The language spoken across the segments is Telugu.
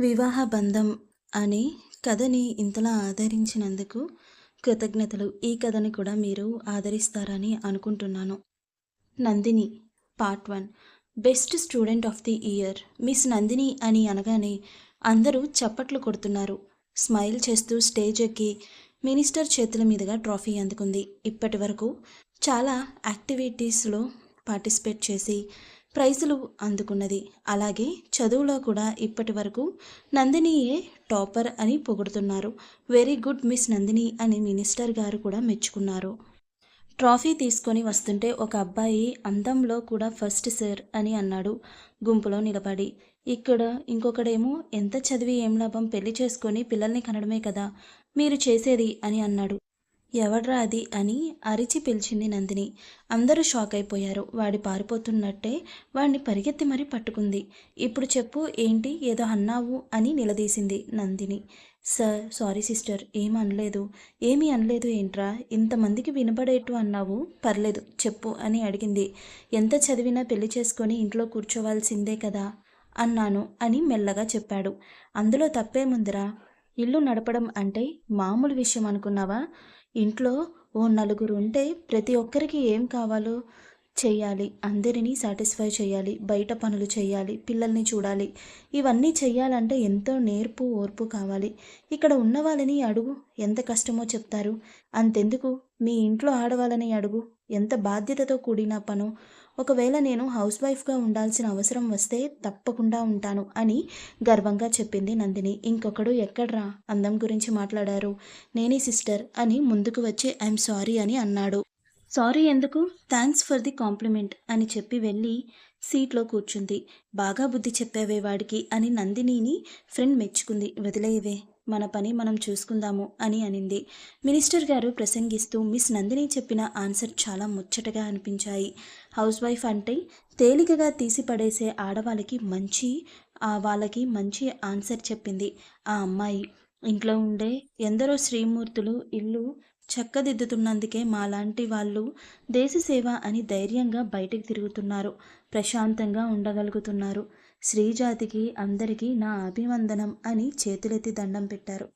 వివాహ బంధం అనే కథని ఇంతలా ఆదరించినందుకు కృతజ్ఞతలు. ఈ కథని కూడా మీరు ఆదరిస్తారని అనుకుంటున్నాను. Nandini part one. Best student of the year. Miss Nandini అని అనగానే అందరూ చప్పట్లు కొడుతున్నారు. స్మైల్ చేస్తూ స్టేజ్ ఎక్కి మినిస్టర్ చేతుల మీదుగా ట్రాఫీ అందుకుంది. ఇప్పటి వరకు చాలా యాక్టివిటీస్లో పార్టిసిపేట్ చేసి ప్రైజులు అందుకున్నది. అలాగే చదువులో కూడా ఇప్పటి వరకు నందినియే టాపర్ అని పొగుడుతున్నారు. వెరీ గుడ్ మిస్ నందిని అని మినిస్టర్ గారు కూడా మెచ్చుకున్నారు. ట్రాఫీ తీసుకొని వస్తుంటే ఒక అబ్బాయి అందంలో కూడా ఫస్ట్ సార్ అని అన్నాడు. గుంపులో నిలబడి ఇక్కడ ఇంకొకడేమో ఎంత చదివి ఏం లాభం పెళ్ళి చేసుకొని పిల్లల్ని కనడమే కదా మీరు చేసేది అని అన్నాడు. ఎవడ్రా అది అని అరిచి పిలిచింది నందిని. అందరూ షాక్ అయిపోయారు. వాడి పారిపోతున్నట్టే వాడిని పరిగెత్తి మరీ పట్టుకుంది. ఇప్పుడు చెప్పు ఏంటి ఏదో అన్నావు అని నిలదీసింది నందిని. సార్ సారీ సిస్టర్ ఏం అనలేదు. ఏమీ అనలేదు ఏంట్రా? ఇంతమందికి వినపడేట్టు అన్నావు? పర్లేదు చెప్పు అని అడిగింది. ఎంత చదివినా పెళ్ళి చేసుకొని ఇంట్లో కూర్చోవాల్సిందే కదా? అన్నాను అని మెల్లగా చెప్పాడు. అందులో తప్పేముందిరా? ఇల్లు నడపడం అంటే మామూలు విషయం అనుకున్నావా? ఇంట్లో ఓ నలుగురు ఉంటే ప్రతి ఒక్కరికి ఏం కావాలో చేయాలి అందరినీ సాటిస్ఫై చేయాలి బయట పనులు చేయాలి పిల్లల్ని చూడాలి. ఇవన్నీ చేయాలంటే ఎంతో నేర్పు ఓర్పు కావాలి. ఇక్కడ ఉన్న వాళ్ళని అడుగు. ఎంత కష్టమో చెప్తారు. అంతెందుకు? మీ ఇంట్లో ఆడవాళ్ళని అడుగు. ఎంత బాధ్యతతో కూడిన పను ఒకవేళ నేను హౌస్ వైఫ్గా ఉండాల్సిన అవసరం వస్తే తప్పకుండా ఉంటాను అని గర్వంగా చెప్పింది నందిని. ఇంకొకడు ఎక్కడ్రా? అందం గురించి మాట్లాడారు. నేనే సిస్టర్ అని ముందుకు వచ్చి ఐఎమ్ సారీ అని అన్నాడు. సారీ ఎందుకు? థ్యాంక్స్ ఫర్ ది కాంప్లిమెంట్ అని చెప్పి వెళ్ళి సీట్లో కూర్చుంది. బాగా బుద్ధి చెప్పావే వాడికి అని నందినిని ఫ్రెండ్ మెచ్చుకుంది. వదిలేయవే. మన పని మనం చూసుకుందాము అని అనింది. మినిస్టర్ గారు ప్రసంగిస్తూ మిస్ నందిని చెప్పిన ఆన్సర్ చాలా ముచ్చటగా అనిపించాయి. హౌస్ వైఫ్ అంటే తేలికగా తీసి పడేసే ఆడవాళ్ళకి మంచి ఆ వాళ్ళకి మంచి ఆన్సర్ చెప్పింది. ఆ అమ్మాయి ఇంట్లో ఉండే ఎందరో శ్రీమూర్తులు ఇల్లు చక్కదిద్దుతున్నందుకే మాలాంటి వాళ్ళు దేశ సేవ అని ధైర్యంగా బయటికి తిరుగుతున్నారు. ప్రశాంతంగా ఉండగలుగుతున్నారు. శ్రీజాతికి అందరికీ నా అభివందనం అని చేతులెత్తి దండం పెట్టారు.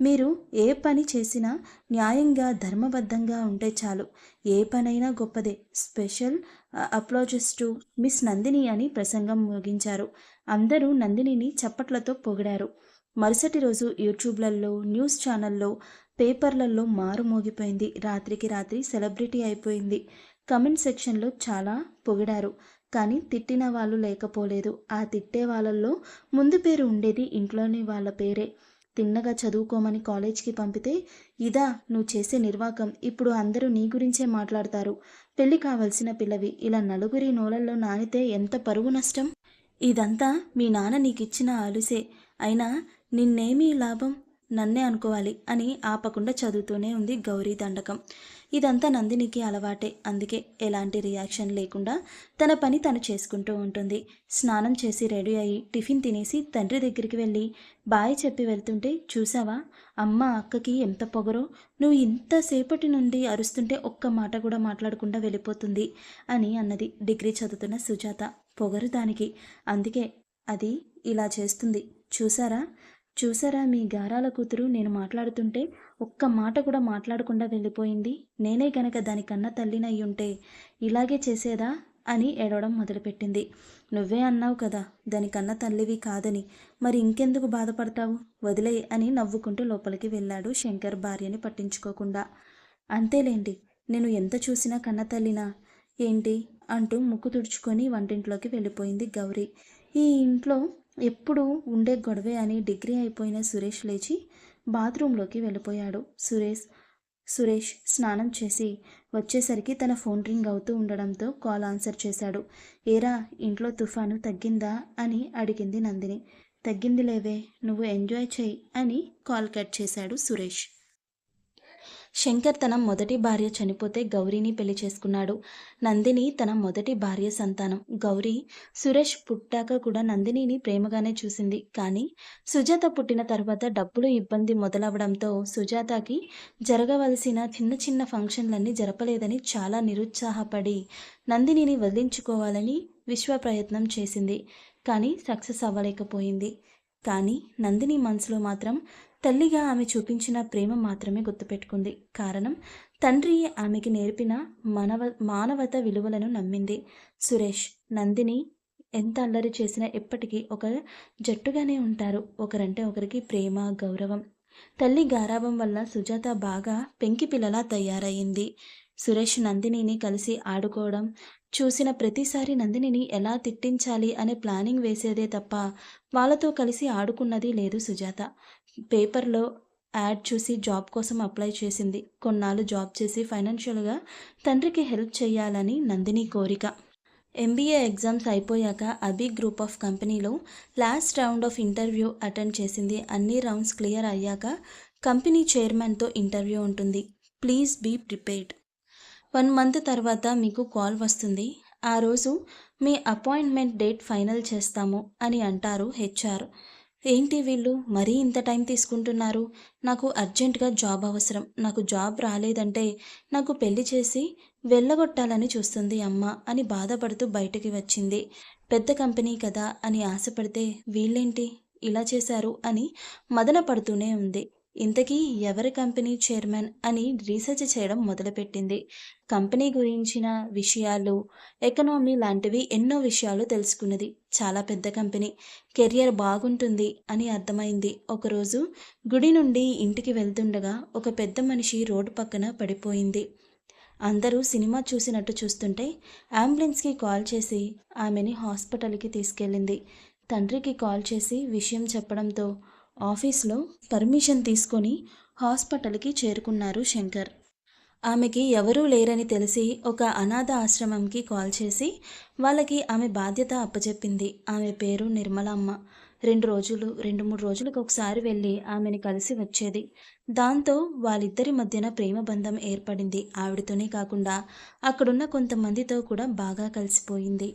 మీరు ఏ పని చేసినా న్యాయంగా ధర్మబద్ధంగా ఉంటే చాలు. ఏ పనైనా గొప్పదే. Special applauses to miss Nandini అని ప్రసంగం ముగించారు. అందరూ నందినిని చప్పట్లతో పొగిడారు. మరుసటి రోజు యూట్యూబ్లలో న్యూస్ ఛానల్లో పేపర్లలో మారు మోగిపోయింది రాత్రికి రాత్రి సెలబ్రిటీ అయిపోయింది. కమెంట్ సెక్షన్లో చాలా పొగిడారు. కానీ తిట్టిన వాళ్ళు లేకపోలేదు. ఆ తిట్టే వాళ్ళల్లో ముందు పేరు ఉండేది ఇంట్లోని వాళ్ళ పేరే. తిన్నగా చదువుకోమని కాలేజ్కి పంపితే ఇదా నువ్వు చేసే నిర్వాకం. ఇప్పుడు అందరూ నీ గురించే మాట్లాడతారు. పెళ్ళి కావలసిన పిల్లవి. ఇలా నలుగురి నోలల్లో నానితే ఎంత పరువు నష్టం? ఇదంతా మీ నాన్న నీకిచ్చిన అలుసే అయినా నిన్నేమీ లాభం? నన్నే అనుకోవాలి అని ఆపకుండా చదువుతూనే ఉంది గౌరీ దండకం. ఇదంతా నందినికి అలవాటే. అందుకే ఎలాంటి రియాక్షన్ లేకుండా తన పని తను చేసుకుంటూ ఉంటుంది. స్నానం చేసి రెడీ అయ్యి టిఫిన్ తినేసి తండ్రి దగ్గరికి వెళ్ళి బాయ్ చెప్పి వెళ్తుంటే చూసావా అమ్మ అక్కకి ఎంత పొగరో నువ్వు ఇంతసేపటి నుండి అరుస్తుంటే ఒక్క మాట కూడా మాట్లాడకుండా వెళ్ళిపోతుంది అని అన్నది డిగ్రీ చదువుతున్న సుజాత. పొగరు దానికి. అందుకే అది ఇలా చేస్తుంది. చూసారా చూసారా మీ గారాల కూతురు? నేను మాట్లాడుతుంటే ఒక్క మాట కూడా మాట్లాడకుండా వెళ్ళిపోయింది. నేనే గనక దాని కన్న తల్లినయ్యుంటే ఇలాగే చేసేదా? అని ఏడవడం మొదలుపెట్టింది. నువ్వే అన్నావు కదా దాని కన్న తల్లివి కాదని. మరి ఇంకెందుకు బాధపడతావు? వదిలే అని నవ్వుకుంటూ లోపలికి వెళ్ళాడు శంకర్ భార్యని పట్టించుకోకుండా. అంతేలేండి నేను ఎంత చూసినా కన్న తల్లినా? ఏంటి? అంటూ ముక్కు తుడుచుకొని వంటింట్లోకి వెళ్ళిపోయింది గౌరీ. ఈ ఇంట్లో ఎప్పుడు ఉండే గొడవే అని డిగ్రీ అయిపోయిన సురేష్ లేచి బాత్రూంలోకి వెళ్ళిపోయాడు. సురేష్ సురేష్ స్నానం చేసి వచ్చేసరికి తన ఫోన్ రింగ్ అవుతూ ఉండడంతో కాల్ ఆన్సర్ చేశాడు. ఏరా ఇంట్లో తుఫాను తగ్గిందా? అని అడిగింది నందిని. తగ్గింది లేవే నువ్వు ఎంజాయ్ చేయి అని కాల్ కట్ చేశాడు సురేష్. శంకర్ తన మొదటి భార్య చనిపోతే గౌరీని పెళ్ళి చేసుకున్నాడు. నందిని తన మొదటి భార్య సంతానం. గౌరీ సురేష్ పుట్టాక కూడా నందినిని ప్రేమగానే చూసింది. కానీ సుజాత పుట్టిన తర్వాత డబ్బులు ఇబ్బంది మొదలవడంతో సుజాతకి జరగవలసిన చిన్న చిన్న ఫంక్షన్లన్నీ జరపలేదని చాలా నిరుత్సాహపడి నందినిని వదిలించుకోవాలని విశ్వ ప్రయత్నం చేసింది. కానీ సక్సెస్ అవ్వలేకపోయింది. కానీ నందిని మనసులో మాత్రం తల్లిగా ఆమె చూపించిన ప్రేమ మాత్రమే గుర్తుపెట్టుకుంది. కారణం తండ్రి ఆమెకి నేర్పిన మనవ మానవత విలువలను నమ్మింది. సురేష్ నందిని ఎంత అల్లరి చేసినా ఎప్పటికీ ఒక జట్టుగానే ఉంటారు. ఒకరంటే ఒకరికి ప్రేమ గౌరవం. తల్లి గారాభం వల్ల సుజాత బాగా పెంకి పిల్లలా తయారయ్యింది సురేష్ నందినిని కలిసి ఆడుకోవడం చూసిన ప్రతిసారి నందినిని ఎలా తిట్టించాలి అనే ప్లానింగ్ వేసేదే తప్ప వాళ్ళతో కలిసి ఆడుకున్నది లేదు సుజాత. పేపర్లో యాడ్ చూసి జాబ్ కోసం అప్లై చేసింది. కొన్నాళ్ళు జాబ్ చేసి ఫైనాన్షియల్గా తండ్రికి హెల్ప్ చేయాలని నందిని కోరిక. ఎంబీఏ ఎగ్జామ్స్ అయిపోయాక అబీ గ్రూప్ ఆఫ్ కంపెనీలో last round of interview attend చేసింది. అన్ని రౌండ్స్ క్లియర్ అయ్యాక కంపెనీ చైర్మన్తో ఇంటర్వ్యూ ఉంటుంది. Please be prepared. One month తర్వాత మీకు కాల్ వస్తుంది. ఆ రోజు మీ అపాయింట్మెంట్ డేట్ ఫైనల్ చేస్తాము అని అంటారు హెచ్ఆర్. ఏంటి వీళ్ళు? మరీ ఇంత టైం తీసుకుంటున్నారు? నాకు అర్జెంటుగా జాబ్ అవసరం. నాకు జాబ్ రాలేదంటే నాకు పెళ్ళి చేసి వెళ్ళగొట్టాలని చూస్తుంది అమ్మ అని బాధపడుతూ బయటికి వచ్చింది. పెద్ద కంపెనీ కదా అని ఆశపడితే వీళ్ళేంటి? ఇలా చేశారు అని మదన పడుతూనే ఉంది. ఇంతకీ ఎవరి కంపెనీ చైర్మన్ అని రీసెర్చ్ చేయడం మొదలుపెట్టింది. కంపెనీ గురించిన విషయాలు ఎకనామీ లాంటివి ఎన్నో విషయాలు తెలుసుకున్నది. చాలా పెద్ద కంపెనీ. కెరియర్ బాగుంటుంది అని అర్థమైంది. ఒకరోజు గుడి నుండి ఇంటికి వెళ్తుండగా ఒక పెద్ద మనిషి రోడ్డు పక్కన పడిపోయింది. అందరూ సినిమా చూసినట్టు చూస్తుంటే అంబులెన్స్కి కాల్ చేసి ఆమెని హాస్పిటల్కి తీసుకెళ్ళింది. తండ్రికి కాల్ చేసి విషయం చెప్పడంతో ఆఫీస్లో పర్మిషన్ తీసుకొని హాస్పిటల్కి చేరుకున్నారు శంకర్. ఆమెకి ఎవరూ లేరని తెలిసి ఒక అనాథ ఆశ్రమంకి కాల్ చేసి వాళ్ళకి ఆమె బాధ్యత అప్పచెప్పింది. ఆమె పేరు నిర్మలమ్మ. రెండు రోజులు రెండు మూడు రోజులకు ఒకసారి వెళ్ళి ఆమెని కలిసి వచ్చేది. దాంతో వాళ్ళిద్దరి మధ్యన ప్రేమ బంధం ఏర్పడింది. ఆవిడతోనే కాకుండా అక్కడున్న కొంతమందితో కూడా బాగా కలిసిపోయింది.